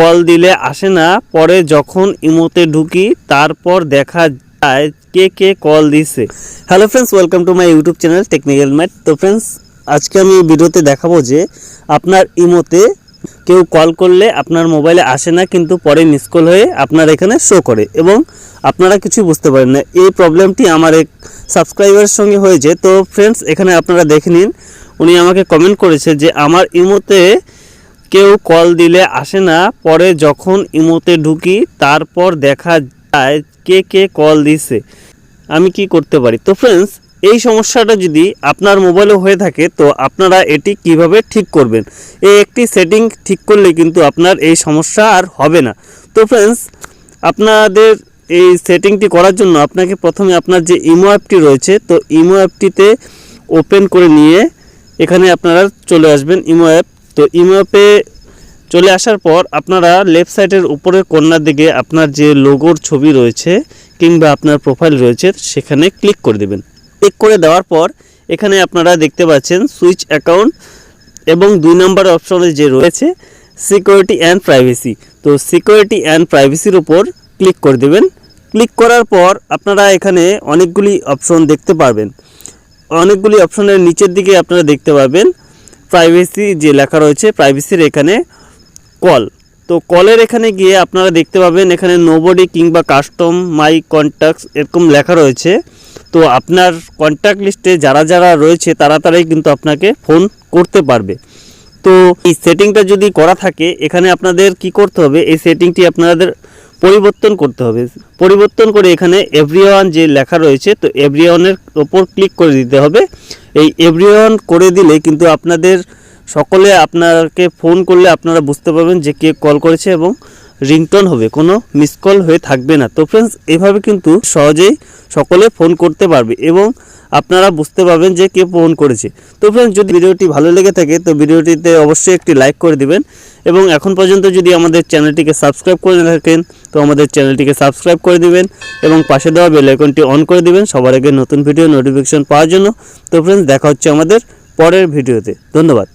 Call দিলে আসে না। পরে যখন ইমোতে ঢুকি, তারপর দেখা যায় কে কে কল দিছে। Hello friends welcome to my YouTube channel technical mat তো ফ্রেন্ডস আজকে আমি ভিডিওতে দেখাবো যে আপনার ইমোতে কেউ কল করলে আপনার মোবাইলে আসে না, কিন্তু পরে মিস কল হয়ে আপনার এখানে শো করে এবং আপনারা কিছু বুঝতে পারেন না। এই প্রবলেমটি আমার এক সাবস্ক্রাইবারের সঙ্গে হয়েছে। তো ফ্রেন্ডস এখানে আপনারা দেখে নিন। উনি আমাকে কমেন্ট করেছে যে আমার ইমোতে কেউ কল দিলে আসে না। পরে যখন ইমোতে ঢুকি, তারপর দেখা যায় কে কে কল দিছে। আমি কি করতে পারি? তো ফ্রেন্ডস এই সমস্যাটা যদি আপনার মোবাইলে হয়ে থাকে, তো আপনারা এটি কীভাবে ঠিক করবেন? এই একটি সেটিং ঠিক করলে কিন্তু আপনার এই সমস্যা আর হবে না। তো ফ্রেন্ডস আপনাদের এই সেটিংটি করার জন্য আপনাকে প্রথমে আপনার যে ইমো অ্যাপটি রয়েছে, তো ইমো অ্যাপটিতে ওপেন করে নিয়ে এখানে আপনারা চলে আসবেন। ইমো অ্যাপ তো ইমো অ্যাপে চলে আসার পর আপনারা লেফট সাইডের উপরের কর্নার দিকে আপনার যে লোগোর ছবি রয়েছে কিংবা আপনার প্রোফাইল রয়েছে, সেখানে ক্লিক করে দেবেন। ক্লিক করে দেওয়ার পর এখানে আপনারা দেখতে পাচ্ছেন সুইচ অ্যাকাউন্ট এবং দুই নম্বর অপশনে যে রয়েছে সিকিউরিটি অ্যান্ড প্রাইভেসি তো সিকিউরিটি অ্যান্ড প্রাইভেসির উপর ক্লিক করে দেবেন। ক্লিক করার পর আপনারা এখানে অনেকগুলি অপশন দেখতে পারবেন। অনেকগুলি অপশনের নিচের দিকে আপনারা দেখতে পাবেন প্রাইভেসি যে লেখা রয়েছে প্রাইভেসির এখানে কল তো কলের এখানে গিয়ে আপনারা দেখতে পাবেন, এখানে নোবডি কিংবা কাস্টম মাই কন্ট্যাক্টস এরকম লেখা রয়েছে। তো আপনার কন্ট্যাক্ট লিস্টে যারা যারা রয়েছে তারা তারাই কিন্তু আপনাকে ফোন করতে পারবে। তো এই সেটিংটা যদি করা থাকে, এখানে আপনাদের কি করতে হবে? এই সেটিংটি আপনাদের পরিবর্তন করতে হবে। পরিবর্তন করে এখানে এভরিওয়ান যে লেখা রয়েছে, তো এভরিওয়ানের ওপর ক্লিক করে দিতে হবে। এই এভরিওয়ান করে দিলে কিন্তু আপনাদের সকলে আপনাকে ফোন করলে আপনারা বুঝতে পারবেন যে কে কল করেছে এবং রিংটোন হবে, কোনো মিস কল হয়ে থাকবে না। তো ফ্রেন্ডস এভাবে কিন্তু সহজেই সকলে ফোন করতে পারবে এবং আপনারা বুঝতে পারবেন যে কে ফোন করেছে। তো ফ্রেন্ডস যদি ভিডিওটি ভালো লেগে থাকে, তো ভিডিওটিতে অবশ্যই একটি লাইক করে দিবেন এবং এখন পর্যন্ত যদি আমাদের চ্যানেলটিকে সাবস্ক্রাইব করে থাকেন, তো আমাদের চ্যানেলটিকে সাবস্ক্রাইব করে দিবেন এবং পাশে দেওয়া বেল অন করে দিবেন সবার আগে নতুন ভিডিও নোটিফিকেশন পাওয়ার জন্য। তো ফ্রেন্ডস দেখা হচ্ছে আমাদের পরের ভিডিওতে ধন্যবাদ।